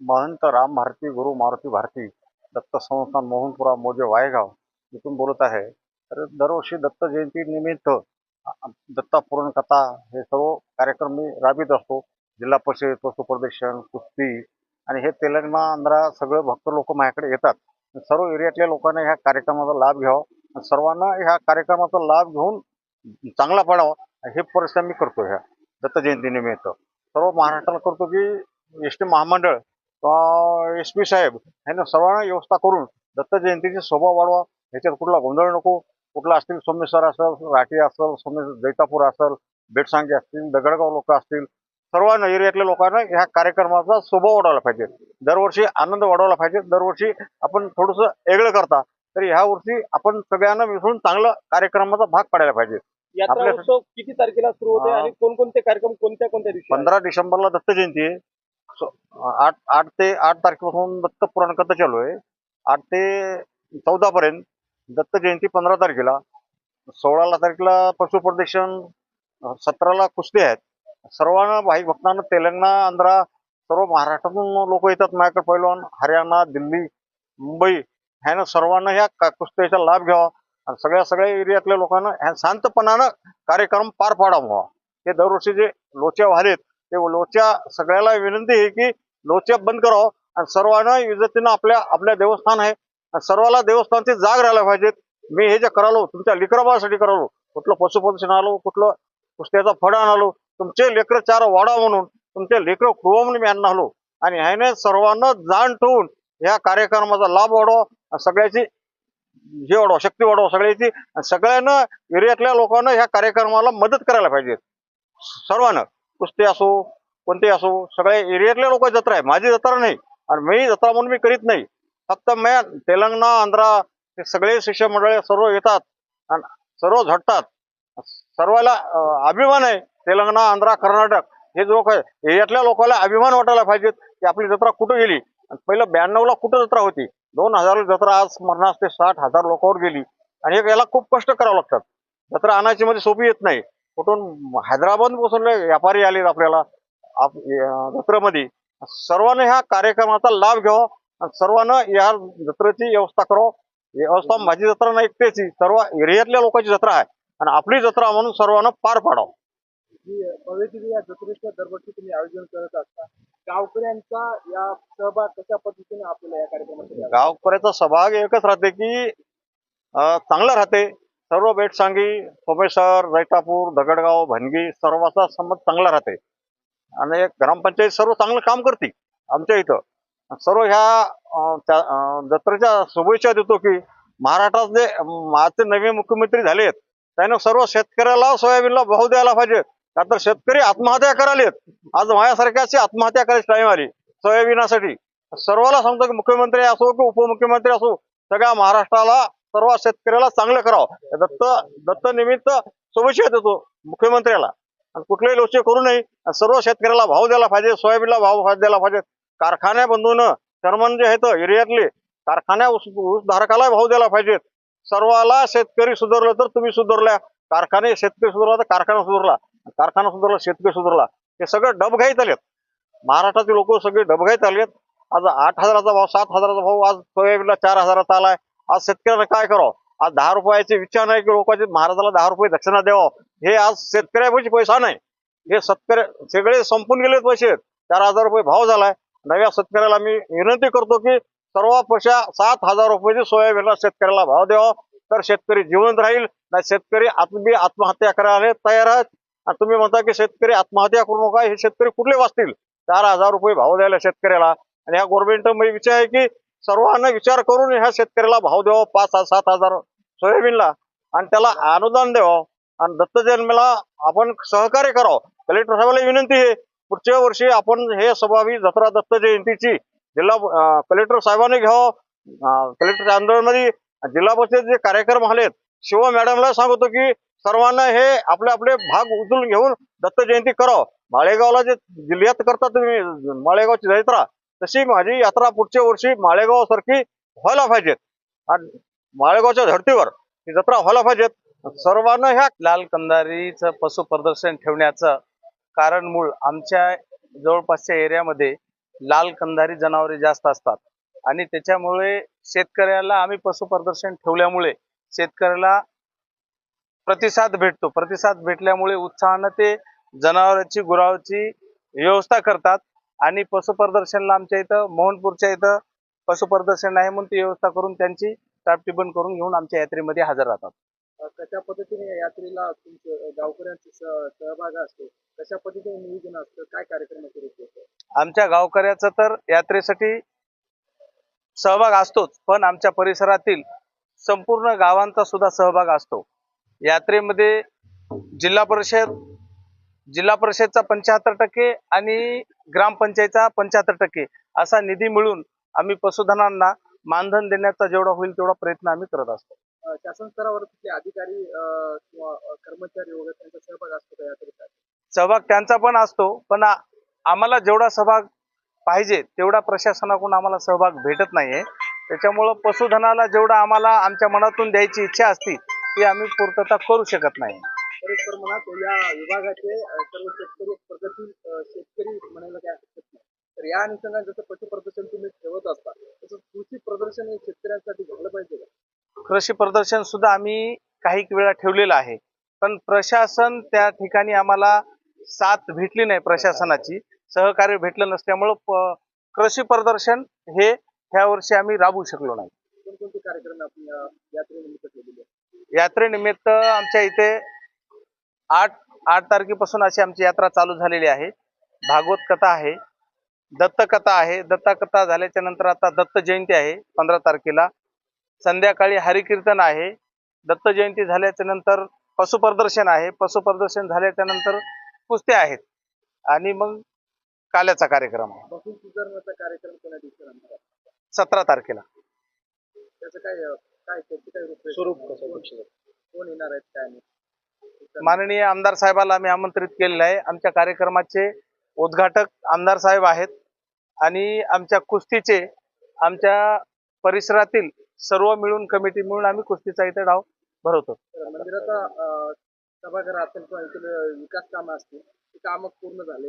महंत राम भारती गुरु मारुती भारती दत्त संस्थान मोहनपुरा मोजे वायगाव इथून बोलत आहे. तर दरवर्षी दत्त जयंतीनिमित्त दत्ता पुराणकथा हे सर्व कार्यक्रम मी राबवित असतो. जिल्हा परिषद पशुप्रदर्शन कुस्ती आणि हे तेलंगणा आंध्रा सगळे भक्त लोक माझ्याकडे येतात. सर्व एरियातल्या लोकांना ह्या कार्यक्रमाचा लाभ घ्यावा आणि सर्वांना ह्या कार्यक्रमाचा लाभ घेऊन चांगला पडावा हे परिश्रम मी करतो ह्या दत्त जयंतीनिमित्त सर्व महाराष्ट्राला करतो की एस टी महामंडळ एस पी साहेब ह्यांना सर्वांना व्यवस्था करून दत्त जयंतीची शोभा वाढवा. ह्याच्यात कुठला गोंधळ नको. कुठला असतील सोमेश्वर असेल राठी असेल सोमे जैतापूर असेल बेटसांगे असतील दगडगाव लोक असतील सर्वांना एरियातल्या लोकांना ह्या कार्यक्रमाचा शोभा वाढवला पाहिजे. दरवर्षी आनंद वाढवला पाहिजे. दरवर्षी आपण थोडंसं वेगळं करता तर ह्या वर्षी आपण सगळ्यांना मिसळून चांगला कार्यक्रमाचा भाग पाडायला पाहिजे. किती तारखेला सुरू होते. आणि कोणकोणते कार्यक्रम कोणत्या कोणत्या दिवशी? पंधरा डिसेंबरला दत्त जयंती आहे. आठ आठ ते आठ तारखेपासून दत्त पुराण कथा चालू आहे. आठ ते चौदापर्यंत दत्त जयंती पंधरा तारखेला सोळाला तारखेला पशुप्रदर्शन सतराला कुस्ती आहेत. सर्वांना भाई भक्तांना तेलंगणा आंध्रा सर्व महाराष्ट्रातून लोक येतात माझ्याकडे पैलवान. हरियाणा दिल्ली मुंबई ह्यानं सर्वांना ह्या का- कुस्तीचा लाभ घ्यावा आणि सगळ्या सगळ्या एरियातल्या लोकांना ह्या शांतपणानं कार्यक्रम पार पाडावा. हे दरवर्षी जे लोच्या व्हालेत ते लोच्या सगळ्याला विनंती आहे की लोच्या बंद करावं. आणि सर्वांना इज्जतीनं आपल्या आपल्या देवस्थान आहे. आणि सर्वाला देवस्थानची जाग राहायला पाहिजेत. मी हे जे करालो तुमच्या लेकराबासाठी करालो कुठलं पशुप्रदर्शन आलो कुठलं कुस्त्याचा फड आलो तुमचे लेकरं चार वाडा म्हणून तुमचे लेकरं खुवा म्हणून मी आणलो. आणि ह्याने सर्वांना जाण ठेवून ह्या कार्यक्रमाचा लाभ वाढवा आणि सगळ्याची हे वाढवा शक्ती वाढवा सगळ्याची. आणि सगळ्यांना एरियातल्या लोकांना ह्या कार्यक्रमाला मदत करायला पाहिजे. सर्वांना. कुस्ती असो कोणते असो सगळ्या एरियातल्या लोक जत्रा आहे. माझी जत्रा नाही आणि मी जत्रा म्हणून मी करीत नाही. फक्त मी तेलंगणा आंध्रा हे सगळे शिक्षण मंडळे सर्व येतात आणि सर्व झटतात. सर्वाला अभिमान आहे. तेलंगणा आंध्रा कर्नाटक हे लोक आहे एरियातल्या लोकांना अभिमान वाटायला पाहिजेत की आपली जत्रा कुठं गेली? आणि पहिलं ब्याण्णवला कुठं जत्रा होती? दोन हजार जत्रा आज मरणास ते साठ हजार लोकांवर गेली. आणि हे याला खूप कष्ट करावं लागतात. जत्रा आणायची मध्ये सोपी येत नाही. कुठून हैदराबादपासून व्यापारी आले आपल्याला. आप जत्रेमध्ये सर्वांनी ह्या कार्यक्रमाचा लाभ घ्यावा आणि सर्वांना या जत्रेची व्यवस्था करावं. व्यवस्था माझी जत्रा नाही एकट्याची सर्व एरियातल्या लोकांची जत्रा आहे. आणि आपली जत्रा म्हणून सर्वांना पार पाडावं. या जत्रेचं दरवर्षी तुम्ही आयोजन करत असता गावकऱ्यांचा या सहभाग कशा पद्धतीने आपल्याला या? गावकऱ्याचा सहभाग एकच राहते की चांगला राहते. सर्व बेटसांगी सोमेश्वर रैतापूर दगडगाव भनगी सर्वाचा संबंध चांगला राहते. आणि ग्रामपंचायत सर्व चांगलं काम करते आमच्या इथं. सर्व ह्या त्या जत्रेच्या शुभेच्छा देतो की महाराष्ट्रात जे अं, आजचे नवे मुख्यमंत्री झालेत. त्यानं सर्व शेतकऱ्याला सोयाबीनला भाव द्यायला पाहिजे का तर शेतकरी आत्महत्या करालेत. आज माझ्यासारख्याची आत्महत्या करायची टाइम आली. सोयाबीनासाठी. सर्वाला सांगतो की मुख्यमंत्री असो की उपमुख्यमंत्री असो सगळ्या महाराष्ट्राला सर्व शेतकऱ्याला चांगलं करावं. दत्त दत्त निमित्त शुभेच्छा देतो मुख्यमंत्र्याला. आणि कुठलेही लोचे करू नये. आणि सर्व शेतकऱ्याला भाव द्यायला पाहिजे सोयाबीनला भाव द्यायला पाहिजे. कारखान्या बंधून शर्मन जे आहेत एरियातले कारखान्या ऊस ऊस धारकाला भाव द्यायला पाहिजेत. सर्वाला शेतकरी सुधारलं तर तुम्ही सुधारल्या. कारखाने शेतकरी सुधारला तर कारखाना सुधारला. कारखाना सुधारला शेतकरी सुधारला. हे सगळं डबघाईत आलेत. महाराष्ट्रातील लोक सगळे डबघाईत आलेत. आज आठ हजाराचा भाव सात हजाराचा भाव आज सोयाबीनला चार हजाराचा आलाय. आज शेतकऱ्यांना काय करावं? आज दहा रुपयाची इच्छा नाही की लोकांचे महाराजाला दहा रुपये दक्षिणा द्यावं. हे आज शेतकऱ्यापैकी पैसा नाही. हे शेतकरी सगळे संपून गेलेत पैसे. चार हजार रुपये भाव झालाय. नव्या शेतकऱ्याला मी विनंती करतो की सर्व पैशा सात हजार रुपयाची सोयाबीनला शेतकऱ्याला भाव द्यावा. तर शेतकरी जिवंत राहील. नाही शेतकरी आत्मी आत्महत्या करायला तयार आहेत. आणि तुम्ही म्हणता की शेतकरी आत्महत्या करू नका. हे शेतकरी कुठले वाचतील? चार हजार रुपये भाव द्यायला शेतकऱ्याला. आणि ह्या गव्हर्नमेंटचा विचार आहे की सर्वांना विचार करून ह्या शेतकऱ्याला भाव द्यावा पाच सहा सात हजार सोयाबीनला. आणि त्याला अनुदान द्यावं. आणि दत्त जन्मेला आपण सहकार्य करावं. कलेक्टर साहेबांना विनंती आहे पुढच्या वर्षी आपण हे सभावी जत्रा दत्त जयंतीची जिल्हा कलेक्टर साहेबांनी घ्यावं. कलेक्टर कलेक्टरच्या जिल्हा परिषद जे कार्यक्रम आलेत शिव मॅडमला सांगतो की सर्वांना हे आपले आपले भाग उचलून घेऊन दत्त जयंती करावं. माळेगावला जे जिल्ह्यात करता तुम्ही माळेगावची जत्रा तशी माझी यात्रा पुढच्या वर्षी माळेगाव सारखी व्हायला पाहिजेत आणि माळेगावच्या धर्तीवर ही जत्रा व्हायला पाहिजेत सर्वांना ह्या लाल कंदारीचं पशु प्रदर्शन ठेवण्याचं कारण मूळ आमच्या जवळपासच्या एरियामध्ये लाल कंदारी जनावरे जास्त असतात. आणि त्याच्यामुळे शेतकऱ्याला आम्ही पशु प्रदर्शन ठेवल्यामुळे शेतकऱ्याला प्रतिसाद भेटतो. प्रतिसाद भेटल्यामुळे उत्साहानं ते जनावरांची गुरावची व्यवस्था करतात. आणि पशु प्रदर्शनला आमच्या इथं मोहनपूरच्या इथं पशु प्रदर्शन आहे म्हणून ती व्यवस्था करून त्यांची टापटिबन करून घेऊन आमच्या यात्रेमध्ये हजर राहतात. कशा पद्धतीने यात्रेला तुमचं गावकऱ्यांचा सहभाग असतो? कशा पद्धतीने नियोजन असतं? काय कार्यक्रम आमच्या गावकऱ्याचं तर यात्रेसाठी सहभाग असतोच पण आमच्या परिसरातील संपूर्ण गावांचा सुद्धा सहभाग असतो. यात्रेमध्ये जिल्हा परिषद जिल्हा परिषदचा पंच्याहत्तर टक्के आणि ग्रामपंचायतचा पंच्याहत्तर टक्के असा निधी मिळून आम्ही पशुधनांना मानधन देण्याचा जेवढा होईल तेवढा प्रयत्न आम्ही करत असतो. शासन स्तरावर तिथले अधिकारी किंवा कर्मचारी वगैरे त्यांचा सहभाग असतो यात्रेसाठी सहभाग त्यांचा पण असतो पण आम्हाला जेवढा सहभाग पाहिजे तेवढा प्रशासनाकडून आम्हाला सहभाग भेटत नाहीये. त्याच्यामुळं पशुधनाला जेवढा आम्हाला आमच्या मनातून द्यायची इच्छा असती ती आम्ही पूर्तता करू शकत नाही. तर म्हणा या विभागाचे सर्व शेतकरी प्रगती शेतकरी म्हणायला काय हरकत नाही. तर या अनुषंगाने जसं पशु प्रदर्शन तुम्ही ठेवत असता तसं कृषी प्रदर्शन हे शेतकऱ्यांसाठी झालं पाहिजे का? कृषी प्रदर्शन सुद्धा आम्ही काही वेळा ठेवलेलं आहे. पण प्रशासन त्या ठिकाणी आम्हाला साथ भेटली नाही प्रशासनाची. सहकार्य भेटलं नसल्यामुळं कृषी प्रदर्शन हे ह्या वर्षी आम्ही राबवू शकलो नाही. कोणकोणते कार्यक्रम आपण यात्रेनिमित्त? यात्रेनिमित्त आमच्या इथे आठ आठ तारखेपासून अशी आमची यात्रा चालू झालेली आहे. भागवत कथा आहे दत्त कथा आहे. दत्त कथा झाल्याच्यानंतर आता दत्त जयंती आहे पंधरा तारखेला. संध्याकाळी हरिकीर्तन आहे. दत्त जयंती झाल्याच्यानंतर पशुप्रदर्शन आहे. पशुप्रदर्शन झाल्याच्यानंतर कुस्त्या आहेत. आणि मग काल्याचा कार्यक्रम आहे. कार्यक्रम? सतरा तारखेला. त्याचं काय काय स्वरूप कसं कोण कोण येणार आहेत काय? नाही माननीय आमदार साहेबाला आम्ही आमंत्रित केलेलं आहे. आमच्या कार्यक्रमाचे उद्घाटक आमदार साहेब आहेत आणि आमच्या कुस्तीचे आमच्या परिसरातील सर्व मिळून कमिटी मिळून आम्ही कुस्तीचा इथे डाव भरवतो. मंदिराचा अ, सभागृह असेल किंवा इथे विकास कामं असतील ती कामं पूर्ण झाले.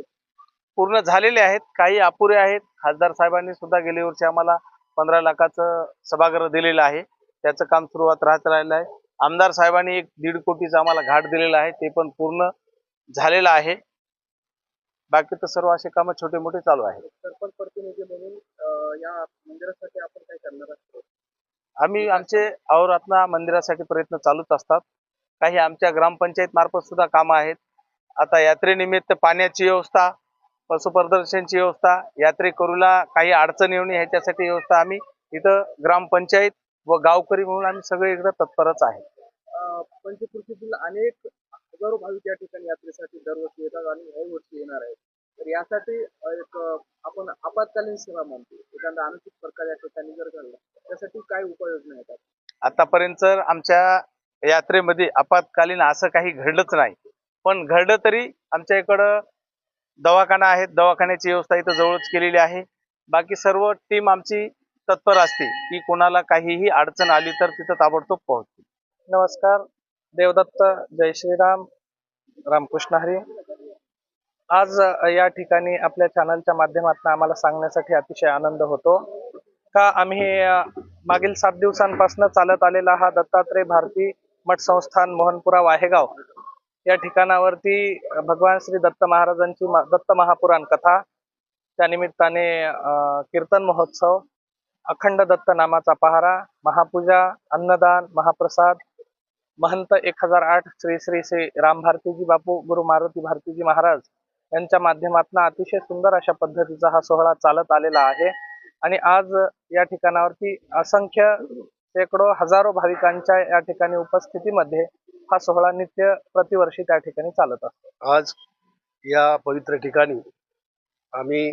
पूर्ण झालेले आहेत. काही अपुरे आहेत. खासदार साहेबांनी सुद्धा गेल्या वर्षी आम्हाला पंधरा लाखाचं सभागृह दिलेलं आहे. त्याचं काम सुरुवात राहत राहिलं आहे. आमदार साहेबांनी एक दीड कोटीचा आम्हाला घाट दिलेला आहे ते पण पूर्ण झालेलं आहे. बाकी तर सर्व असे कामं छोटे मोठे चालू आहेत. सरपंच प्रतिनिधी म्हणून या मंदिरासाठी आपण काय करणार आहोत? आम्ही आमचे अहोरात्र मंदिरासाठी प्रयत्न चालूच असतात. काही आमच्या ग्रामपंचायत मार्फत सुद्धा कामं आहेत. आता यात्रेनिमित्त पाण्याची व्यवस्था पशुप्रदर्शनची व्यवस्था यात्रेकरूला काही अडचण येऊ नये ह्याच्यासाठी व्यवस्था आम्ही इथं ग्रामपंचायत व गावकरी म्हणून आम्ही सगळे इकडं तत्परच आहे पंचकृषीतील अनेक हजारो भाविक या ठिकाणी यात्रेसाठी दरवर्षी येतात आणि ह्याही वर्षी येणार आहेत. तर यासाठी एक आपण आपत्कालीन सेवा म्हणतो. एखादा अनुचित प्रकार या ठिकाणी जर घडला त्यासाठी काय उपाययोजना आहेत? आतापर्यंत आमच्या यात्रेमध्ये आपत्कालीन असं काही घडलंच नाही. पण घडलं तरी आमच्या इकडं दवाखाना आहे दवाखान्याची व्यवस्था इथं जवळच केलेली आहे. बाकी सर्व टीम आमची तत्पर असते की कोणाला काहीही अडचण आली तर तिथं ताबडतोब पोहोचते. नमस्कार. देवदत्त जय श्रीराम रामकृष्ण हरी. आज या ठिकाणी आपल्या चॅनलच्या माध्यमातून आम्हाला सांगण्यासाठी अतिशय आनंद होतो. का आम्ही मागील सात दिवसांपासून चालत आलेला हा दत्तात्रय भारती मठ संस्थान मोहनपुरा वाहेगाव या ठिकाणावरती भगवान श्री दत्त महाराजांची दत्त महापुराण कथा त्या निमित्ताने कीर्तन महोत्सव अखंड दत्त नामाचा पहारा महापूजा अन्नदान महाप्रसाद महंत एक हजार आठ श्री श्री श्री राम भारतीजी बापू गुरु मारुती भारतीजी महाराज यांच्या माध्यमातून अतिशय सुंदर अशा पद्धतीचा हा सोहळा चालत आलेला आहे. आणि आज या ठिकाणावरती असंख्य शेकडो हजारो भाविकांच्या या ठिकाणी उपस्थितीमध्ये हा सोहळा नित्य प्रतिवर्षी त्या ठिकाणी चालत असतो. आज या पवित्र ठिकाणी आम्ही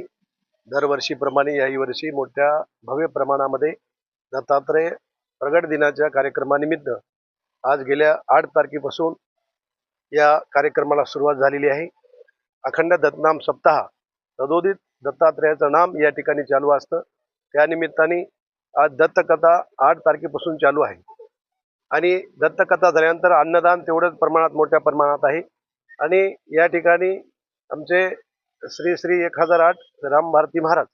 दरवर्षीप्रमाणे याही वर्षी मोठ्या भव्य प्रमाणामध्ये दत्तात्रय प्रगट दिनाच्या कार्यक्रमानिमित्त आज गेल्या आठ तारखेपासून या कार्यक्रमाला सुरुवात झालेली आहे. अखंड दत्तनाम सप्ताह तदोदित दत्तात्रयाचं नाम या ठिकाणी चालू असतं. त्यानिमित्ताने आज दत्तकथा आठ तारखेपासून चालू आहे. आणि दत्तकथा झाल्यानंतर अन्नदान तेवढंच प्रमाणात मोठ्या प्रमाणात आहे. आणि या ठिकाणी आमचे श्री श्री एक हजार आठ राम भारती महाराज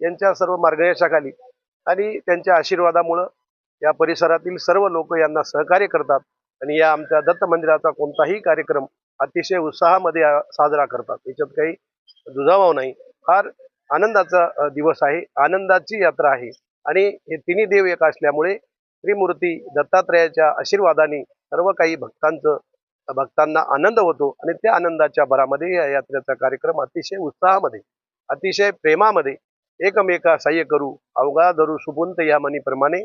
यांच्या सर्व मार्गदर्शनाखाली आणि त्यांच्या आशीर्वादामुळं या परिसरातील सर्व लोक यांना सहकार्य करतात आणि या आमच्या दत्त मंदिराचा कोणताही कार्यक्रम अतिशय उत्साहामध्ये साजरा करतात. याच्यात काही दुजाभाव नाही. फार आनंदाचा दिवस आहे. आनंदाची यात्रा आहे. आणि हे तिन्ही देव एक असल्यामुळे त्रिमूर्ती दत्तात्रयाच्या आशीर्वादाने सर्व काही भक्तांचं भक्तांना आनंद होतो आणि त्या आनंदाच्या भरामध्ये या यात्रेचा कार्यक्रम अतिशय उत्साहामध्ये अतिशय प्रेमामध्ये एकमेका सहाय्य करू अवघा धरू सुपुंत या म्हणीप्रमाणे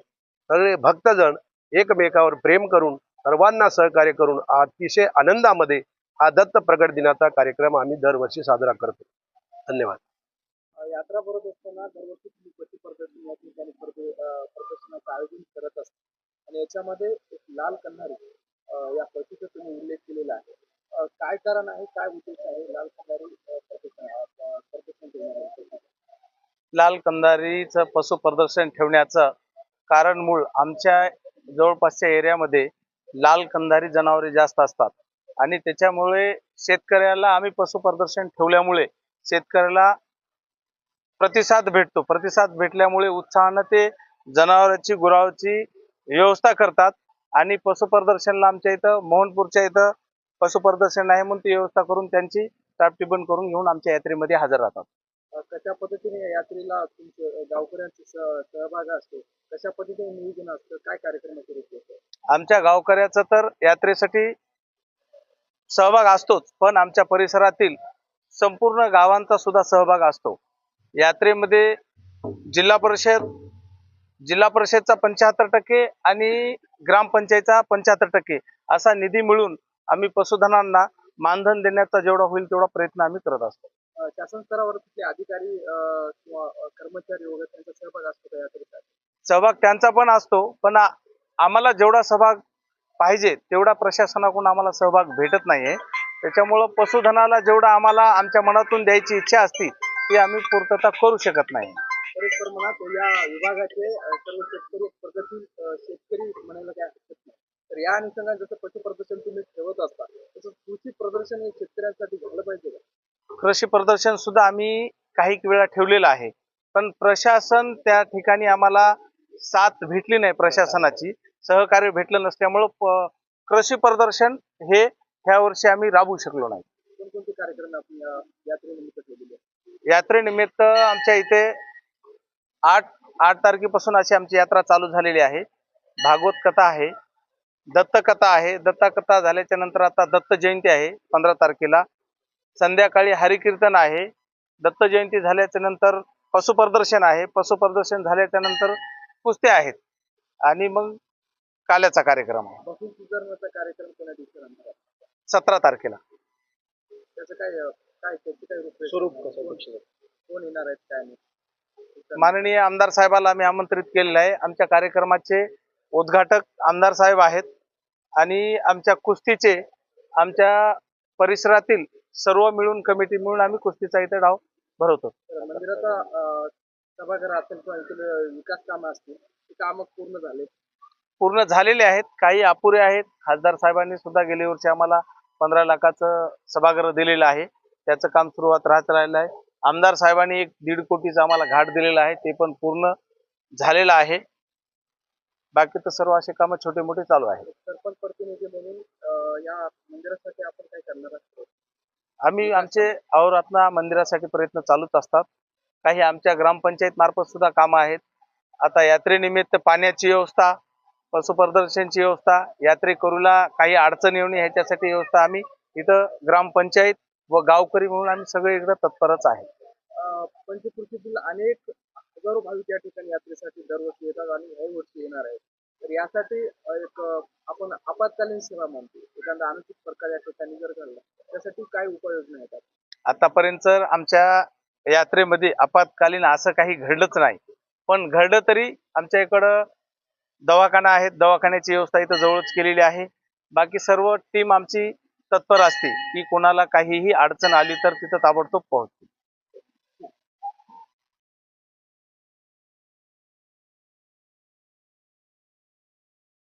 सगळे भक्तजण एकमेकावर प्रेम करून सर्वांना सहकार्य करून अतिशय आनंदामध्ये हा दत्त प्रगट दिनाचा कार्यक्रम आम्ही दरवर्षी साजरा करतो. धन्यवाद. यात्रा भरत असताना दरवर्षी तुम्ही पती प्रदर्शन या ठिकाणी प्रदर्शनाचं आयोजन करत असता आणि याच्यामध्ये एक लाल कन्हारी या पशुचा तुम्ही उल्लेख केलेला आहे. काय कारण आहे? काय उद्देश आहे? लाल कंदारी प्रदर्शन लाल कंदारीचं पशु प्रदर्शन ठेवण्याचं कारण मूळ आमच्या जवळपासच्या एरियामध्ये लाल कंदारी जनावरे जास्त असतात. आणि त्याच्यामुळे शेतकऱ्याला आम्ही पशु प्रदर्शन ठेवल्यामुळे शेतकऱ्याला प्रतिसाद भेटतो. प्रतिसाद भेटल्यामुळे उत्साहानं ते जनावरांची गुरावची व्यवस्था करतात. आणि पशु प्रदर्शनला आमच्या इथं मोहनपूरच्या इथं पशु प्रदर्शन आहे म्हणून ती व्यवस्था करून त्यांची टापटिबन करून घेऊन आमच्या यात्रेमध्ये हजर राहतात. कशा पद्धतीने यात्रेला तुमचं गावकऱ्यांचा सह- सहभाग असतो? कशा पद्धतीने नियोजन असतं? काय कार्यक्रम आमच्या गावकऱ्याचा तर यात्रेसाठी सहभाग असतोच पण आमच्या परिसरातील संपूर्ण गावांचा सुद्धा सहभाग असतो. यात्रेमध्ये जिल्हा परिषद जिल्हा परिषदचा पंच्याहत्तर टक्के आणि ग्रामपंचायतचा पंच्याहत्तर टक्के असा निधी मिळून आम्ही पशुधनांना मानधन देण्याचा जेवढा होईल तेवढा प्रयत्न आम्ही करत असतो. शासन स्तरावर अधिकारी किंवा कर्मचारी वगैरे त्यांचा सहभाग असतो सहभाग त्यांचा पण असतो पण आम्हाला जेवढा सहभाग पाहिजे तेवढा प्रशासनाकडून आम्हाला सहभाग भेटत नाहीये. त्याच्यामुळं पशुधनाला जेवढा आम्हाला आमच्या मनातून द्यायची इच्छा असती ती आम्ही पूर्तता करू शकत नाही. परस्पर म्हणा या विभागाचे सर्व शेतकरी प्रगती शेतकरी म्हणायला काय हरकत नाही. तर या अनुषंगाने जसं पशु प्रदर्शन तुम्ही ठेवत असता तसं कृषी प्रदर्शन हे शेतकऱ्यांसाठी झालं पाहिजे का? कृषी प्रदर्शन सुद्धा आम्ही काही वेळा ठेवलेलं आहे. पण प्रशासन त्या ठिकाणी आम्हाला साथ भेटली नाही प्रशासनाची. सहकार्य भेटलं नसल्यामुळं कृषी प्रदर्शन हे ह्या वर्षी आम्ही राबवू शकलो नाही. कोणकोणते कार्यक्रम आपण यात्रेनिमित्त? यात्रेनिमित्त आमच्या इथे आठ आठ तारखेपासून अशी आमची यात्रा चालू झालेली आहे. भागवत कथा आहे दत्त कथा आहे. दत्ता कथा झाल्याच्यानंतर आता दत्त जयंती आहे पंधरा तारखेला. संध्याकाळी हरिकीर्तन आहे. दत्त जयंती झाल्याच्यानंतर पशुप्रदर्शन आहे. पशुप्रदर्शन झाल्याच्यानंतर कुस्त्या आहेत. आणि मग काल्याचा कार्यक्रम आहे. कार्यक्रम? सतरा तारखेला. त्याचं काय काय? स्वरूप कसं? कोण येणार आहेत काय नाही? माननीय आमदार साहेबाला आम्ही आमंत्रित केलेलं आहे. आमच्या कार्यक्रमाचे उद्घाटक आमदार साहेब आहेत आणि आमच्या कुस्तीचे आमच्या परिसरातील सर्व मिळून कमिटी मिळून आम्ही कुस्तीचा इथे डाव भरवतो. विकास कामं असतील ते कामं पूर्ण झाले. पूर्ण झालेले आहेत. काही अपुरे आहेत. खासदार साहेबांनी सुद्धा गेल्या वर्षी आम्हाला पंधरा लाखाचं सभागृह दिलेलं आहे. त्याचं काम सुरुवात राहत राहिलं आहे. आमदार साहेबांनी एक दीड कोटीचा आम्हाला घाट दिलेला आहे ते पण पूर्ण झालेलं आहे. बाकी तर सर्व असे कामं छोटे मोठे चालू आहेत. सरपंच प्रतिनिधी म्हणून या मंदिरासाठी आपण काय करणार आहोत? आम्ही आमचे अहोरात्र मंदिरासाठी प्रयत्न चालूच असतात. काही आमच्या ग्रामपंचायत मार्फत सुद्धा कामं आहेत. आता यात्रेनिमित्त पाण्याची व्यवस्था पशुप्रदर्शनची व्यवस्था यात्रेकरूला काही अडचण येऊ नये ह्याच्यासाठी व्यवस्था आम्ही इथं ग्रामपंचायत व गावकरी म्हणून आम्ही सगळे इकडं तत्परच आहे. पंचकृषीतील अनेक हजारो भाविक या ठिकाणी यात्रेसाठी दरवर्षी येतात आणि याही वर्षी येणार आहेत. तर यासाठी एक आपण आपत्कालीन सेवा म्हणतो. एखादा अनुचित प्रकार या ठिकाणी जर घडला त्यासाठी काय उपाययोजना येतात? आतापर्यंत आमच्या यात्रेमध्ये आपत्कालीन असं काही घडलंच नाही. पण घडलं तरी आमच्या इकडं दवाखाना आहे दवाखान्याची व्यवस्था इथं जवळच केलेली आहे. बाकी सर्व टीम आमची तत्पर असते की कोणाला काहीही अडचण आली तर तिथं ताबडतोब पोहोचते.